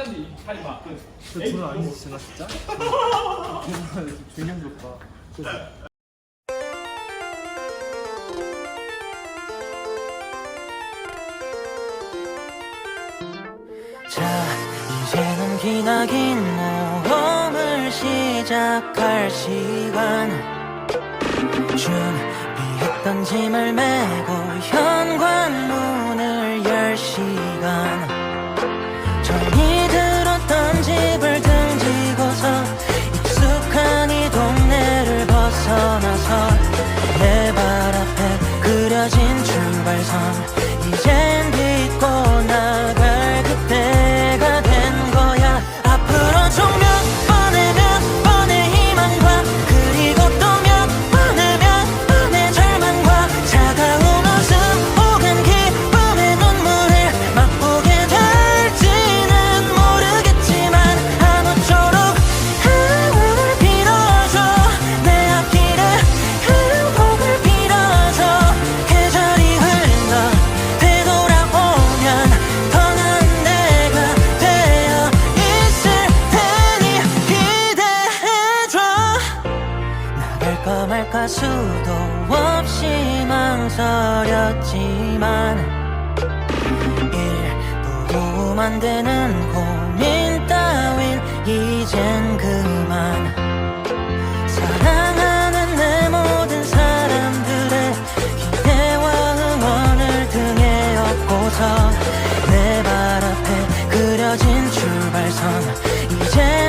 이 팔이 막. 그저 둘은 아니시나 진짜? 균형 좋다. 자 이제는 기나긴 모험을 시작할 시간 준비했던 짐을 메고 현관문을 열 시간 출발선 이젠 딛고 나갈까 말까 수도 없이 망설였지만 일도 도움 안 되는 고민 따윈 이젠 그만. 사랑하는 내 모든 사람들의 기대와 응원을 등에 업고서 내 발 앞에 그려진 출발선 나